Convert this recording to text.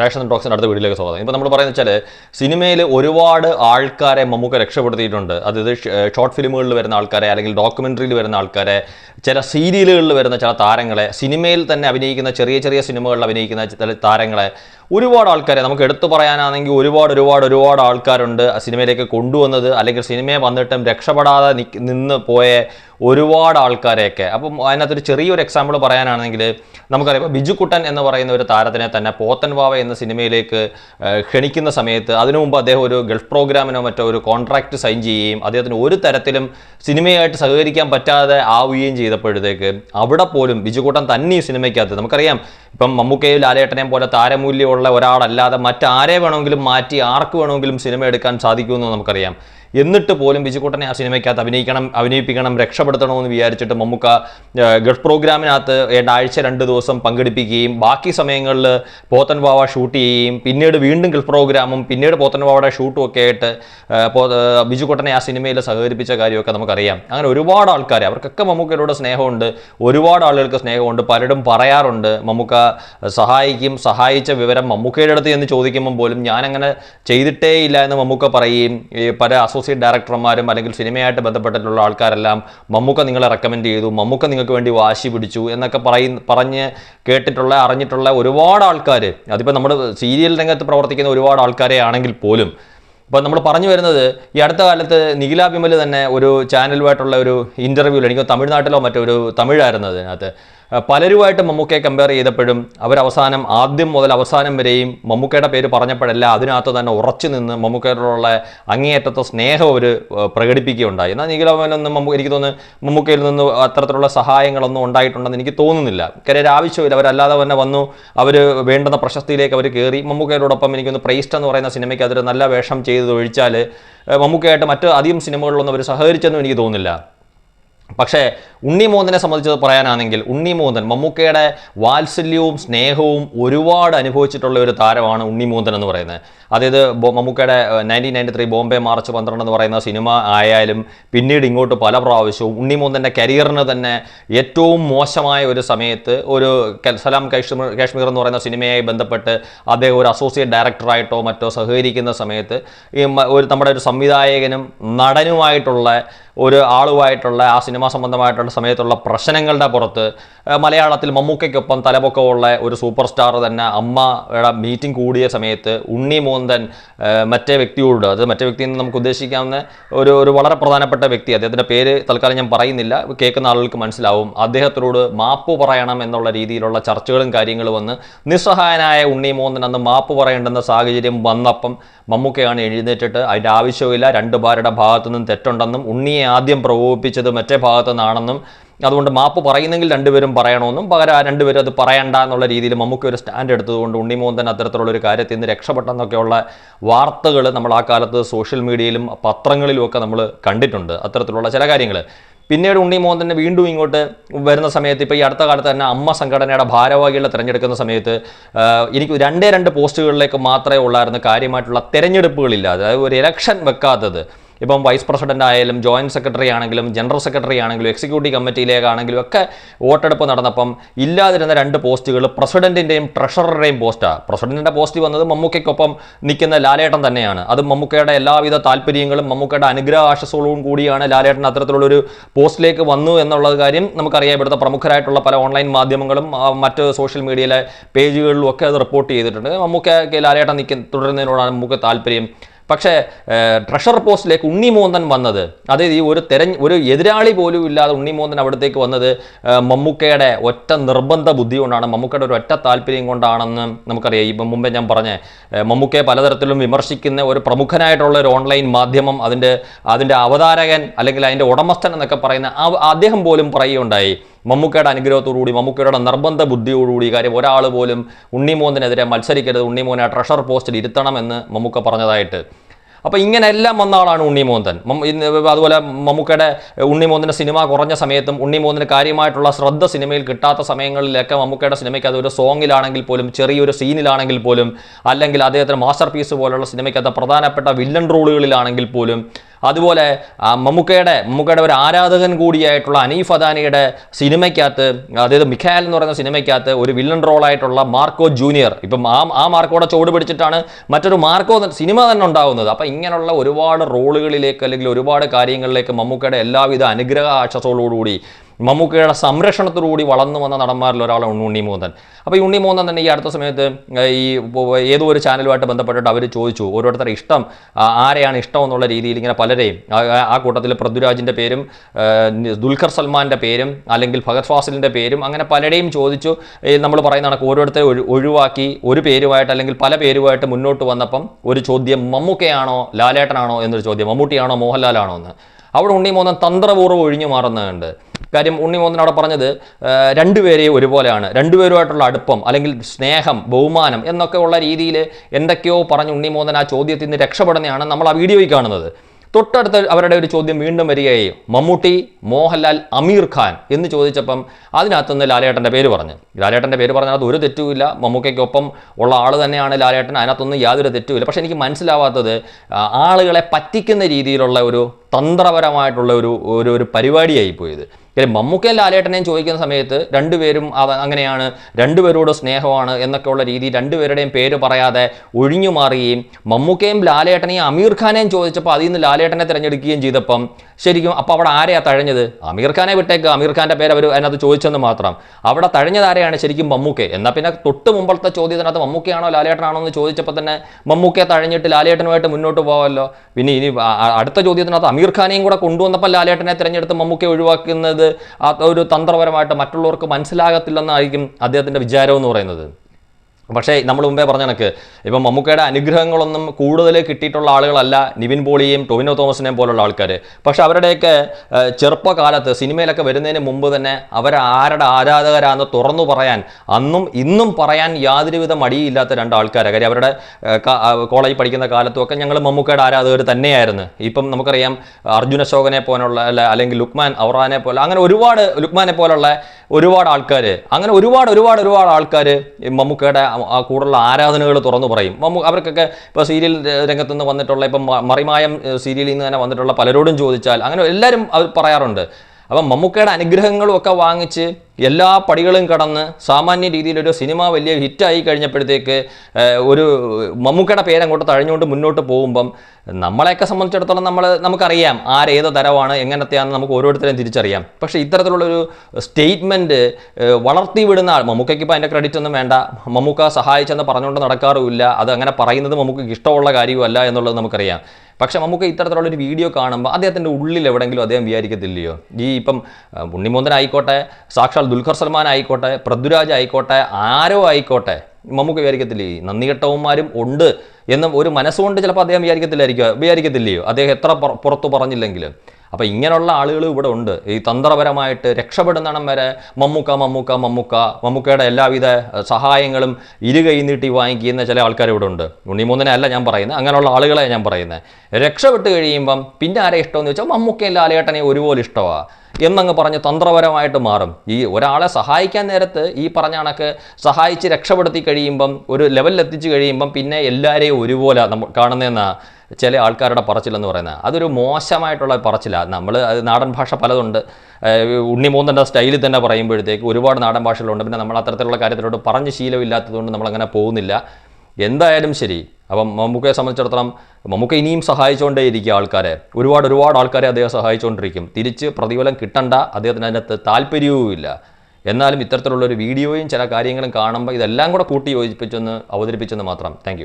Fashion ടോക്സിന്റെ അടുത്ത വീഡിയോയിലേക്ക് സ്വാഗതം. ഇപ്പോൾ നമ്മൾ പറയുന്നത് വെച്ചാൽ സിനിമയിൽ ഒരുപാട് ആൾക്കാരെ മമ്മൂക്ക രക്ഷപ്പെടുത്തിയിട്ടുണ്ട്. അതായത് ഷോർട്ട് ഫിലിമുകളിൽ വരുന്ന ആൾക്കാരെ അല്ലെങ്കിൽ ഡോക്യുമെന്ററിയിൽ വരുന്ന ആൾക്കാരെ ചില സീരിയലുകളിൽ വരുന്ന ചില താരങ്ങളെ സിനിമയിൽ തന്നെ അഭിനയിക്കുന്ന ചെറിയ ചെറിയ സിനിമകളിൽ അഭിനയിക്കുന്ന ചില താരങ്ങളെ ഒരുപാട് ആൾക്കാരെ നമുക്ക് എടുത്തു പറയാനാണെങ്കിൽ ഒരുപാട് ഒരുപാട് ഒരുപാട് ആൾക്കാരുണ്ട് സിനിമയിലേക്ക് കൊണ്ടുവന്നത് അല്ലെങ്കിൽ സിനിമയെ വന്നിട്ടും രക്ഷപ്പെടാതെ നിന്ന് പോയ ഒരുപാട് ആൾക്കാരെയൊക്കെ. അപ്പം അതിനകത്തൊരു ചെറിയൊരു എക്സാമ്പിൾ പറയാനാണെങ്കിൽ നമുക്കറിയാം. ബിജു കുട്ടൻ എന്ന് പറയുന്ന ഒരു താരത്തിനെ തന്നെ പോത്തൻ വാവ എന്ന സിനിമയിലേക്ക് ക്ഷണിക്കുന്ന സമയത്ത് അതിനു മുമ്പ് അദ്ദേഹം ഒരു ഗൾഫ് പ്രോഗ്രാമിനോ മറ്റോ ഒരു കോൺട്രാക്ട് സൈൻ ചെയ്യുകയും അദ്ദേഹത്തിന് ഒരു തരത്തിലും സിനിമയായിട്ട് സഹകരിക്കാൻ പറ്റാതെ ആവുകയും ചെയ്തപ്പോഴത്തേക്ക് അവിടെ പോലും ബിജുകൂട്ടൻ തന്നെ ഈ സിനിമയ്ക്കകത്ത്. നമുക്കറിയാം ഇപ്പം മമ്മൂക്കയും ലാലേട്ടനെയും പോലെ താരമൂല്യമുള്ള ഒരാളല്ലാതെ മറ്റാരെ വേണമെങ്കിലും മാറ്റി ആർക്ക് വേണമെങ്കിലും സിനിമ എടുക്കാൻ സാധിക്കുമെന്ന് നമുക്കറിയാം. എന്നിട്ട് പോലും ബിജുക്കുട്ടനെ ആ സിനിമയ്ക്കകത്ത് അഭിനയിക്കണം അഭിനയിപ്പിക്കണം രക്ഷപ്പെടുത്തണമെന്ന് വിചാരിച്ചിട്ട് മമ്മൂക്ക ഗഡ് പ്രോഗ്രാമിനകത്ത് ഏതാഴ്ച രണ്ട് ദിവസം പങ്കെടുപ്പിക്കുകയും ബാക്കി സമയങ്ങളിൽ പോത്തൻ വാവ ഷൂട്ട് ചെയ്യുകയും പിന്നീട് വീണ്ടും ഗൾഫ് പ്രോഗ്രാമും പിന്നീട് പോത്തൻ വാവയുടെ ഷൂട്ടും ഒക്കെ ആയിട്ട് ബിജുക്കുട്ടനെ ആ സിനിമയിൽ സഹകരിപ്പിച്ച കാര്യമൊക്കെ നമുക്കറിയാം. അങ്ങനെ ഒരുപാട് ആൾക്കാർ അവർക്കൊക്കെ മമ്മൂക്കയിലൂടെ സ്നേഹമുണ്ട് ഒരുപാട് ആളുകൾക്ക് സ്നേഹമുണ്ട് പലരും പറയാറുണ്ട് മമ്മൂക്ക സഹായിക്കും സഹായിച്ച വിവരം മമ്മൂക്കയുടെ അടുത്ത് എന്ന് ചോദിക്കുമ്പോൾ പോലും ഞാനങ്ങനെ ചെയ്തിട്ടേ ഇല്ല എന്ന് മമ്മൂക്ക പറയുകയും പല അസോസിയേറ്റ് ഡയറക്ടർമാരും അല്ലെങ്കിൽ സിനിമയായിട്ട് ബന്ധപ്പെട്ടിട്ടുള്ള ആൾക്കാരെല്ലാം മമ്മൂക്ക നിങ്ങളെ റെക്കമെൻഡ് ചെയ്തു മമ്മൂക്ക നിങ്ങൾക്ക് വേണ്ടി വാശി പിടിച്ചു എന്നൊക്കെ പറയ പറഞ്ഞ് കേട്ടിട്ടുള്ള അറിഞ്ഞിട്ടുള്ള ഒരുപാട് ആൾക്കാർ അതിപ്പോൾ നമ്മുടെ സീരിയൽ രംഗത്ത് പ്രവർത്തിക്കുന്ന ഒരുപാട് ആൾക്കാരെ ആണെങ്കിൽ പോലും. അപ്പോൾ നമ്മൾ പറഞ്ഞു വരുന്നത് ഈ അടുത്ത കാലത്ത് നിഖില വിമൽ തന്നെ ഒരു ചാനലുമായിട്ടുള്ള ഒരു ഇന്റർവ്യൂവിൽ എനിക്ക് തമിഴ്നാട്ടിലോ മറ്റോ ഒരു തമിഴായിരുന്നു അതിനകത്ത്. പലരുമായിട്ട് മമ്മൂക്കയെ കമ്പയർ ചെയ്തപ്പോഴും അവരവസാനം ആദ്യം മുതൽ അവസാനം വരെയും മമ്മൂക്കയുടെ പേര് പറഞ്ഞപ്പോഴെല്ലാം അതിനകത്ത് തന്നെ ഉറച്ചു നിന്ന് മമ്മൂക്കയോടുള്ള അങ്ങേയറ്റത്തെ സ്നേഹം അവർ പ്രകടിപ്പിക്കുകയുണ്ടായി. എന്നാൽ നിഖില വിമലൊന്നും മമ്മൂ എനിക്ക് തോന്നുന്നു മമ്മൂക്കയിൽ നിന്ന് അത്തരത്തിലുള്ള സഹായങ്ങളൊന്നും ഉണ്ടായിട്ടുണ്ടെന്ന് എനിക്ക് തോന്നുന്നില്ല. കാര്യം ആവശ്യമില്ല അവരല്ലാതെ തന്നെ വന്നു അവർ വേണ്ടുന്ന പ്രശസ്തിയിലേക്ക് അവർ കയറി. മമ്മൂക്കയോടൊപ്പം എനിക്കൊന്ന് പ്രൈസ്റ്റ് എന്ന് പറയുന്ന സിനിമയ്ക്ക് അതൊരു നല്ല വേഷം ചെയ്ത് ഒഴിച്ചാൽ മമ്മൂക്കയായിട്ട് മറ്റ് അധികം സിനിമകളിലൊന്നും അവർ സഹകരിച്ചെന്നും എനിക്ക് തോന്നുന്നില്ല. പക്ഷേ ഉണ്ണിമോഹനെ സംബന്ധിച്ച് പറയാനാണെങ്കിൽ ഉണ്ണിമോഹൻ മമ്മൂക്കയുടെ വാത്സല്യവും സ്നേഹവും ഒരുപാട് അനുഭവിച്ചിട്ടുള്ള ഒരു താരമാണ് ഉണ്ണിമോഹൻ എന്ന് പറയുന്നത്. അതായത് മമ്മൂക്കയുടെ nineteen ninety three Bombay March പന്ത്രണ്ട് എന്ന് പറയുന്ന സിനിമ ആയാലും പിന്നീട് ഇങ്ങോട്ട് പല പ്രാവശ്യവും ഉണ്ണിമോഹന്റെ കരിയറിന് തന്നെ ഏറ്റവും മോശമായ ഒരു സമയത്ത് ഒരു സലാം കാശ്മീർ കാശ്മീർ എന്ന് പറയുന്ന സിനിമയായി ബന്ധപ്പെട്ട് അദ്ദേഹം ഒരു അസോസിയേറ്റ് ഡയറക്ടറായിട്ടോ മറ്റോ സഹകരിക്കുന്ന സമയത്ത് ഈ ഒരു നമ്മുടെ ഒരു സംവിധായകനും നടനുമായിട്ടുള്ള ഒരു ആളുമായിട്ടുള്ള ആ സിനിമ സംബന്ധമായിട്ടുള്ള സമയത്തുള്ള പ്രശ്നങ്ങളുടെ പുറത്ത് മലയാളത്തിൽ മമ്മൂക്കയ്ക്കൊപ്പം തലപൊക്കമുള്ള ഒരു സൂപ്പർ സ്റ്റാർ തന്നെ അമ്മയുടെ മീറ്റിംഗ് കൂടിയ സമയത്ത് ഉണ്ണി ആ, മറ്റേ വ്യക്തിയോട് അത് മറ്റേ വ്യക്തി എന്ന് നമുക്ക് ഉദ്ദേശിക്കാവുന്ന ഒരു ഒരു വളരെ പ്രധാനപ്പെട്ട വ്യക്തി. അദ്ദേഹത്തിന്റെ പേര് തൽക്കാലം ഞാൻ പറയുന്നില്ല. കേൾക്കുന്ന ആളുകൾക്ക് മനസ്സിലാവും. അദ്ദേഹത്തിനോട് മാപ്പ് പറയണം എന്നുള്ള രീതിയിലുള്ള ചർച്ചകളും കാര്യങ്ങളും വന്ന് നിസ്സഹായനായ ഉണ്ണി മോഹൻ അന്ന് മാപ്പ് പറയേണ്ടുന്ന സാഹചര്യം വന്നപ്പം മമ്മൂക്കയാണ് എഴുന്നേറ്റിട്ട് അതിന്റെ ആവശ്യമില്ല രണ്ട് പേരുടെ ഭാഗത്തു നിന്നും തെറ്റുണ്ടെന്നും ഉണ്ണിയെ ആദ്യം പ്രകോപിപ്പിച്ചത് മറ്റേ ഭാഗത്തു നിന്നാണെന്നും അതുകൊണ്ട് മാപ്പ് പറയുന്നെങ്കിൽ രണ്ടുപേരും പറയണമെന്നും പകരം ആ രണ്ടുപേരും അത് പറയണ്ട എന്നുള്ള രീതിയിൽ മമ്മൂക്ക് ഒരു സ്റ്റാൻഡ് എടുത്തതുകൊണ്ട് ഉണ്ണിമോഹൻ അത്തരത്തിലുള്ള ഒരു കാര്യത്തിൽ നിന്ന് രക്ഷപ്പെട്ടെന്നൊക്കെയുള്ള വാർത്തകൾ നമ്മൾ ആ കാലത്ത് സോഷ്യൽ മീഡിയയിലും പത്രങ്ങളിലും ഒക്കെ നമ്മൾ കണ്ടിട്ടുണ്ട് അത്തരത്തിലുള്ള ചില കാര്യങ്ങൾ. പിന്നീട് ഉണ്ണിമോഹൻ വീണ്ടും ഇങ്ങോട്ട് വരുന്ന സമയത്ത് ഇപ്പോൾ ഈ അടുത്ത കാലത്ത് തന്നെ അമ്മ സംഘടനയുടെ ഭാരവാഹികളെ തിരഞ്ഞെടുക്കുന്ന സമയത്ത് എനിക്ക് രണ്ടേ രണ്ട് പോസ്റ്റുകളിലേക്ക് മാത്രമേ ഉള്ളായിരുന്നു കാര്യമായിട്ടുള്ള തിരഞ്ഞെടുപ്പുകളില്ല അതായത് ഒരു ഇലക്ഷൻ വെക്കാത്തത്. ഇപ്പം വൈസ് പ്രസിഡന്റ് ആയാലും ജോയിന്റ് സെക്രട്ടറി ആണെങ്കിലും ജനറൽ സെക്രട്ടറി ആണെങ്കിലും എക്സിക്യൂട്ടീവ് കമ്മിറ്റിയിലേക്കാണെങ്കിലും ഒക്കെ വോട്ടെടുപ്പ് നടന്നപ്പം ഇല്ലാതിരുന്ന രണ്ട് പോസ്റ്റുകൾ പ്രസിഡന്റിന്റെയും ട്രഷററുടെയും പോസ്റ്റാണ് പ്രസിഡന്റിന്റെ പോസ്റ്റ് വന്നത് മമ്മൂക്കയ്ക്കൊപ്പം നിൽക്കുന്ന ലാലേട്ടൻ തന്നെയാണ്. അത് മമ്മൂക്കയുടെ എല്ലാവിധ താല്പര്യങ്ങളും മമ്മൂക്കയുടെ അനുഗ്രഹ ആശസ്സുകളും കൂടിയാണ് ലാലേട്ടൻ അത്തരത്തിലുള്ളൊരു പോസ്റ്റിലേക്ക് വന്നു എന്നുള്ള കാര്യം നമുക്കറിയാം. ഇവിടുത്തെ പ്രമുഖരായിട്ടുള്ള പല ഓൺലൈൻ മാധ്യമങ്ങളും മറ്റ് സോഷ്യൽ മീഡിയയിലെ പേജുകളിലും ഒക്കെ അത് റിപ്പോർട്ട് ചെയ്തിട്ടുണ്ട്. മമ്മൂക്കയ്ക്ക് ലാലേട്ടൻ നിൽക്കുന്ന തുടരുന്നതിനോടാണ് മമ്മൂക്ക താല്പര്യം. പക്ഷേ ട്രഷർ പോസ്റ്റിലേക്ക് ഉണ്ണിമോന്തൻ വന്നത് അതായത് ഈ ഒരു തെരഞ്ഞ് ഒരു എതിരാളി പോലും ഇല്ലാതെ ഉണ്ണിമോന്തൻ അവിടത്തേക്ക് വന്നത് മമ്മൂക്കയുടെ ഒറ്റ നിർബന്ധ ബുദ്ധി കൊണ്ടാണ് മമ്മൂക്കയുടെ ഒരു ഒറ്റ താല്പര്യം കൊണ്ടാണെന്ന് നമുക്കറിയാം. ഇപ്പം മുമ്പേ ഞാൻ പറഞ്ഞ മമ്മൂക്കയെ പലതരത്തിലും വിമർശിക്കുന്ന ഒരു പ്രമുഖനായിട്ടുള്ള ഒരു ഓൺലൈൻ മാധ്യമം അതിന്റെ അതിന്റെ അവതാരകൻ അല്ലെങ്കിൽ അതിന്റെ ഉടമസ്ഥൻ എന്നൊക്കെ പറയുന്ന അദ്ദേഹം പോലും പറയുകയുണ്ടായി. മമ്മൂക്കയുടെ അനുഗ്രഹത്തോടുകൂടി മമ്മൂക്കയുടെ നിർബന്ധ ബുദ്ധിയോടുകൂടി കാര്യം ഒരാൾ പോലും ഉണ്ണിമോന്തിനെതിരെ മത്സരിക്കരുത് ഉണ്ണിമോനെ ട്രഷർ പോസ്റ്റിൽ ഇരുത്തണമെന്ന് മമ്മൂക്ക പറഞ്ഞതായിട്ട്. അപ്പോൾ ഇങ്ങനെ എല്ലാം വന്ന ആളാണ് ഉണ്ണിമോന്തൻ അതുപോലെ മമ്മൂക്കയുടെ ഉണ്ണിമോന്തന്റെ സിനിമ കുറഞ്ഞ സമയത്തും ഉണ്ണിമോന്തന് കാര്യമായിട്ടുള്ള ശ്രദ്ധ സിനിമയിൽ കിട്ടാത്ത സമയങ്ങളിലൊക്കെ മമ്മൂക്കയുടെ സിനിമയ്ക്ക് അതൊരു സോങ്ങിലാണെങ്കിൽ പോലും ചെറിയൊരു സീനിലാണെങ്കിൽ പോലും അല്ലെങ്കിൽ അദ്ദേഹത്തിന് മാസ്റ്റർ പീസ് പോലുള്ള സിനിമയ്ക്കകത്ത് പ്രധാനപ്പെട്ട വില്ലൻ റോളുകളിലാണെങ്കിൽ പോലും അതുപോലെ മമ്മൂക്കയുടെ മമ്മൂക്കയുടെ ഒരു ആരാധകൻ കൂടിയായിട്ടുള്ള അനീഫ് അദാനിയുടെ സിനിമയ്ക്കകത്ത് അതായത് മിഖായൽ എന്ന് പറയുന്ന സിനിമയ്ക്കകത്ത് ഒരു വില്ലൻ റോളായിട്ടുള്ള മാർക്കോ ജൂനിയർ. ഇപ്പം ആ ആ മാർക്കോടെ ചുവട് പിടിച്ചിട്ടാണ് മറ്റൊരു മാർക്കോ സിനിമ തന്നെ ഉണ്ടാകുന്നത് അപ്പം ഇങ്ങനെയുള്ള ഒരുപാട് റോളുകളിലേക്ക് അല്ലെങ്കിൽ ഒരുപാട് കാര്യങ്ങളിലേക്ക് മമ്മൂക്കയുടെ എല്ലാവിധ അനുഗ്രഹ ആശസ്സോടുകൂടി മമ്മൂക്കയുടെ സംരക്ഷണത്തോടുകൂടി വളർന്നു വന്ന നടന്മാരിൽ ഒരാളാണ് ഉണ്ണി മോഹൻ അപ്പോൾ ഈ ഉണ്ണി മോഹൻ തന്നെ ഈ അടുത്ത സമയത്ത് ഈ ഏതോ ഒരു ചാനലുമായിട്ട് ബന്ധപ്പെട്ടിട്ട് അവർ ചോദിച്ചു ഓരോരുത്തരുടെ ഇഷ്ടം ആരെയാണ് ഇഷ്ടം എന്നുള്ള രീതിയിൽ ഇങ്ങനെ പലരെയും ആ കൂട്ടത്തിൽ പൃഥ്വിരാജിന്റെ പേരും ദുൽഖർ സൽമാന്റെ പേരും അല്ലെങ്കിൽ ഭഗത് ഫാസിലിന്റെ പേരും അങ്ങനെ പലരെയും ചോദിച്ചു. നമ്മൾ പറയുന്ന കണക്ക് ഓരോരുത്തരെ ഒഴിവാക്കി ഒരു പേരുമായിട്ട് അല്ലെങ്കിൽ പല പേരുമായിട്ട് മുന്നോട്ട് വന്നപ്പം ഒരു ചോദ്യം മമ്മൂക്കയാണോ ലാലേട്ടനാണോ എന്നൊരു ചോദ്യം മമ്മൂട്ടിയാണോ മോഹൻലാലാണോ എന്ന്. അവിടെ ഉണ്ണി മോഹൻ തന്ത്രപൂർവം ഒഴിഞ്ഞു മാറുന്നുണ്ട്. കാര്യം ഉണ്ണിമോഹൻ അവിടെ പറഞ്ഞത് രണ്ടുപേരെയും ഒരുപോലെയാണ്. രണ്ടുപേരുമായിട്ടുള്ള അടുപ്പം അല്ലെങ്കിൽ സ്നേഹം ബഹുമാനം എന്നൊക്കെ ഉള്ള രീതിയിൽ എന്തൊക്കെയോ പറഞ്ഞ് ഉണ്ണിമോഹൻ ആ ചോദ്യത്തിൽ നിന്ന് രക്ഷപ്പെടുന്നതാണ് നമ്മൾ ആ വീഡിയോയിൽ കാണുന്നത്. തൊട്ടടുത്ത അവരുടെ ഒരു ചോദ്യം വീണ്ടും വരികയായി മമ്മൂട്ടി മോഹൻലാൽ അമീർ ഖാൻ എന്ന് ചോദിച്ചപ്പം അതിനകത്തുനിന്ന് ലാലേട്ടന്റെ പേര് പറഞ്ഞു. ലാലേട്ടന്റെ പേര് പറഞ്ഞാൽ ഒരു തെറ്റുമില്ല. മമ്മൂക്കയ്ക്കൊപ്പം ഉള്ള ആൾ തന്നെയാണ് ലാലേട്ടൻ. അതിനകത്തൊന്നും യാതൊരു തെറ്റുമില്ല. പക്ഷേ എനിക്ക് മനസ്സിലാവാത്തത് ആളുകളെ പറ്റിക്കുന്ന രീതിയിലുള്ള ഒരു തന്ത്രപരമായിട്ടുള്ള ഒരു ഒരു പരിപാടിയായി പോയത്. കാര്യം മമ്മൂക്കയും ലാലേട്ടനെയും ചോദിക്കുന്ന സമയത്ത് രണ്ടുപേരും അങ്ങനെയാണ് രണ്ടുപേരോട് സ്നേഹമാണ് എന്നൊക്കെയുള്ള രീതി രണ്ടുപേരുടെയും പേര് പറയാതെ ഒഴിഞ്ഞു മാറുകയും മമ്മൂക്കയും ലാലേട്ടനെയും അമീർ ഖാനെയും ചോദിച്ചപ്പോൾ അതിൽ നിന്ന് ലാലേട്ടനെ തിരഞ്ഞെടുക്കുകയും ചെയ്തപ്പം ശരിക്കും അപ്പോൾ അവിടെ ആരെയാണ് തഴഞ്ഞത്? അമീർ ഖാനെ വിട്ടേക്ക് അമീർ ഖാന്റെ പേര് അവർ അതിനകത്ത് ചോദിച്ചെന്ന് മാത്രം. അവിടെ തഴഞ്ഞത് ആരെയാണ് ശരിക്കും മമ്മൂക്കെ? എന്നാൽ പിന്നെ തൊട്ട് മുമ്പത്തെ ചോദ്യത്തിനകത്ത് മമ്മൂക്കയാണോ ലാലേട്ടനാണോ എന്ന് ചോദിച്ചപ്പോൾ തന്നെ മമ്മൂക്കയെ തഴഞ്ഞിട്ട് ലാലേട്ടനുമായിട്ട് മുന്നോട്ട് പോകാമല്ലോ. പിന്നെ ഇനി അടുത്ത ചോദ്യത്തിനകത്ത് അമീർ ഖാനെയും കൂടെ കൊണ്ടുവന്നപ്പോൾ ലാലേട്ടനെ തിരഞ്ഞെടുത്ത് മമ്മൂക്കെ ഒഴിവാക്കുന്നത് ഒരു തന്ത്രപരമായിട്ട് മറ്റുള്ളവർക്ക് മനസ്സിലാകത്തില്ലെന്നായിരിക്കും അദ്ദേഹത്തിന്റെ വിചാരം എന്ന് പറയുന്നത്. പക്ഷേ നമ്മൾ മുമ്പേ പറഞ്ഞ കണക്ക്. ഇപ്പം മമ്മൂക്കയുടെ അനുഗ്രഹങ്ങളൊന്നും കൂടുതൽ കിട്ടിയിട്ടുള്ള ആളുകളല്ല നിവിൻ പോളിയെയും ടൊവിനോ തോമസിനെയും പോലുള്ള ആൾക്കാർ പക്ഷേ അവരുടെയൊക്കെ ചെറുപ്പകാലത്ത് സിനിമയിലൊക്കെ വരുന്നതിന് മുമ്പ് തന്നെ അവർ ആരുടെ ആരാധകരാന്ന് തുറന്നു പറയാൻ അന്നും ഇന്നും പറയാൻ യാതൊരുവിധ മടിയില്ലാത്ത രണ്ട് ആൾക്കാരാണ് കാര്യം അവരുടെ കോളേജിൽ പഠിക്കുന്ന കാലത്തും ഒക്കെ ഞങ്ങൾ മമ്മൂക്കയുടെ ആരാധകർ തന്നെയായിരുന്നു. ഇപ്പം നമുക്കറിയാം അർജുന അശോകനെ പോലുള്ള അല്ല അല്ലെങ്കിൽ ലുക്മാൻ ഔറാനെ പോലെ അങ്ങനെ ഒരുപാട് ലുക്മാനെ പോലുള്ള ഒരുപാട് ആൾക്കാർ അങ്ങനെ ഒരുപാട് ഒരുപാട് ഒരുപാട് ആൾക്കാർ മമ്മൂക്കയുടെ കൂടുതലുള്ള ആരാധനകൾ തുറന്നു പറയും. അവർക്കൊക്കെ ഇപ്പോൾ സീരിയൽ രംഗത്തു നിന്ന് വന്നിട്ടുള്ള ഇപ്പം മറിമായം സീരിയലിൽ നിന്ന് തന്നെ വന്നിട്ടുള്ള പലരോടും ചോദിച്ചാൽ അങ്ങനെ എല്ലാവരും അവർ പറയാറുണ്ട്. അപ്പം മമ്മൂക്കയുടെ അനുഗ്രഹങ്ങളും ഒക്കെ വാങ്ങിച്ച് എല്ലാ പടികളും കടന്ന് സാമാന്യ രീതിയിലൊരു സിനിമ വലിയ ഹിറ്റായി കഴിഞ്ഞപ്പോഴത്തേക്ക് ഒരു മമ്മൂക്കയുടെ പേരങ്ങോട്ട് തഴഞ്ഞുകൊണ്ട് മുന്നോട്ട് പോകുമ്പം നമ്മളെയൊക്കെ സംബന്ധിച്ചിടത്തോളം നമ്മൾ നമുക്കറിയാം ആരേത് തരമാണ് എങ്ങനത്തെയാണെന്ന് നമുക്ക് ഓരോരുത്തരെയും തിരിച്ചറിയാം. പക്ഷേ ഇത്തരത്തിലുള്ളൊരു സ്റ്റേറ്റ്മെന്റ് വളർത്തി വിടുന്ന ആൾ മമ്മൂക്കയ്ക്ക് ഇപ്പോൾ അതിന്റെ ക്രെഡിറ്റ് ഒന്നും വേണ്ട മമ്മൂക്ക സഹായിച്ചെന്ന് പറഞ്ഞുകൊണ്ട് നടക്കാറുമില്ല അത് അങ്ങനെ പറയുന്നത് മമ്മൂക്കയ്ക്ക് ഇഷ്ടമുള്ള കാര്യമല്ല എന്നുള്ളത് നമുക്കറിയാം. പക്ഷെ നമുക്ക് ഇത്തരത്തിലുള്ളൊരു വീഡിയോ കാണുമ്പോൾ അദ്ദേഹത്തിന്റെ ഉള്ളിൽ എവിടെയെങ്കിലും അദ്ദേഹം വിചാരിക്കത്തില്ലയോ? ഈ ഇപ്പം ഉണ്ണിമോന്തൻ ആയിക്കോട്ടെ സാക്ഷാൽ ദുൽഖർ സൽമാൻ ആയിക്കോട്ടെ പൃഥ്വിരാജ് ആയിക്കോട്ടെ ആരോ ആയിക്കോട്ടെ നമുക്ക് വിചാരിക്കത്തില്ലേ? ഈ നന്ദികെട്ടവന്മാരും ഉണ്ട് എന്നും ഒരു മനസ്സുകൊണ്ട് ചിലപ്പോൾ അദ്ദേഹം വിചാരിക്കത്തില്ലായിരിക്കും വിചാരിക്കത്തില്ലയോ? അദ്ദേഹം എത്ര പുറത്തു പറഞ്ഞില്ലെങ്കിലും. അപ്പോൾ ഇങ്ങനെയുള്ള ആളുകൾ ഇവിടെ ഉണ്ട്. ഈ തന്ത്രപരമായിട്ട് രക്ഷപ്പെടുന്നിടം വരെ മമ്മൂക്ക മമ്മൂക്ക മമ്മൂക്ക മമ്മൂക്കയുടെ എല്ലാവിധ സഹായങ്ങളും സഹായങ്ങളും ഇരുകൈ നീട്ടി വാങ്ങിക്കുന്ന ചില ആൾക്കാർ ഇവിടെ ഉണ്ട്. ഉണ്ണിമൂന്നിനെ അല്ല ഞാൻ പറയുന്നത്. അങ്ങനെയുള്ള ആളുകളെ ഞാൻ പറയുന്നത്. രക്ഷപ്പെട്ട് കഴിയുമ്പം പിന്നെ ആരെ ഇഷ്ടമെന്ന് വെച്ചാൽ മമ്മൂക്കയും ലാലേട്ടനെ ഒരുപോലെ ഇഷ്ടമാണ് എന്നങ്ങ് പറഞ്ഞ് തന്ത്രപരമായിട്ട് മാറും. ഈ ഒരാളെ സഹായിക്കാൻ നേരത്ത് ഈ പറഞ്ഞ കണക്ക് സഹായിച്ച് രക്ഷപ്പെടുത്തി കഴിയുമ്പം ഒരു ലെവലിൽ എത്തിച്ചു കഴിയുമ്പം പിന്നെ എല്ലാവരെയും ഒരുപോലെ നമ്മൾ കാണുന്നതെന്നാണ് ചില ആൾക്കാരുടെ പറച്ചിലെന്ന് പറയുന്നത്. അതൊരു മോശമായിട്ടുള്ള പറച്ചിലാണ് നമ്മൾ നാടൻ ഭാഷ പലതുണ്ട്. ഉണ്ണി ഉണ്ണിമൂന്നന്റെ സ്റ്റൈലിൽ തന്നെ പറയുമ്പോഴത്തേക്ക് ഒരുപാട് നാടൻ ഭാഷകളുണ്ട്. പിന്നെ നമ്മൾ അത്തരത്തിലുള്ള കാര്യത്തിലോട്ട് പറഞ്ഞ് ശീലമില്ലാത്തതുകൊണ്ട് നമ്മളങ്ങനെ പോകുന്നില്ല. എന്തായാലും ശരി അപ്പം മമ്മൂക്കയെ സംബന്ധിച്ചിടത്തോളം മമ്മൂക്ക ഇനിയും സഹായിച്ചുകൊണ്ടേ ഇരിക്കുക ആൾക്കാരെ. ഒരുപാട് ഒരുപാട് ആൾക്കാരെ അദ്ദേഹം സഹായിച്ചുകൊണ്ടിരിക്കും. തിരിച്ച് പ്രതിഫലം കിട്ടണ്ട അദ്ദേഹത്തിന് അതിനകത്ത് താല്പര്യവുമില്ല. എന്നാലും ഇത്തരത്തിലുള്ള ഒരു വീഡിയോയും ചില കാര്യങ്ങളും കാണുമ്പോൾ ഇതെല്ലാം കൂടെ കൂട്ടി യോജിപ്പിച്ചൊന്ന് അവതരിപ്പിച്ചെന്ന് മാത്രം. താങ്ക്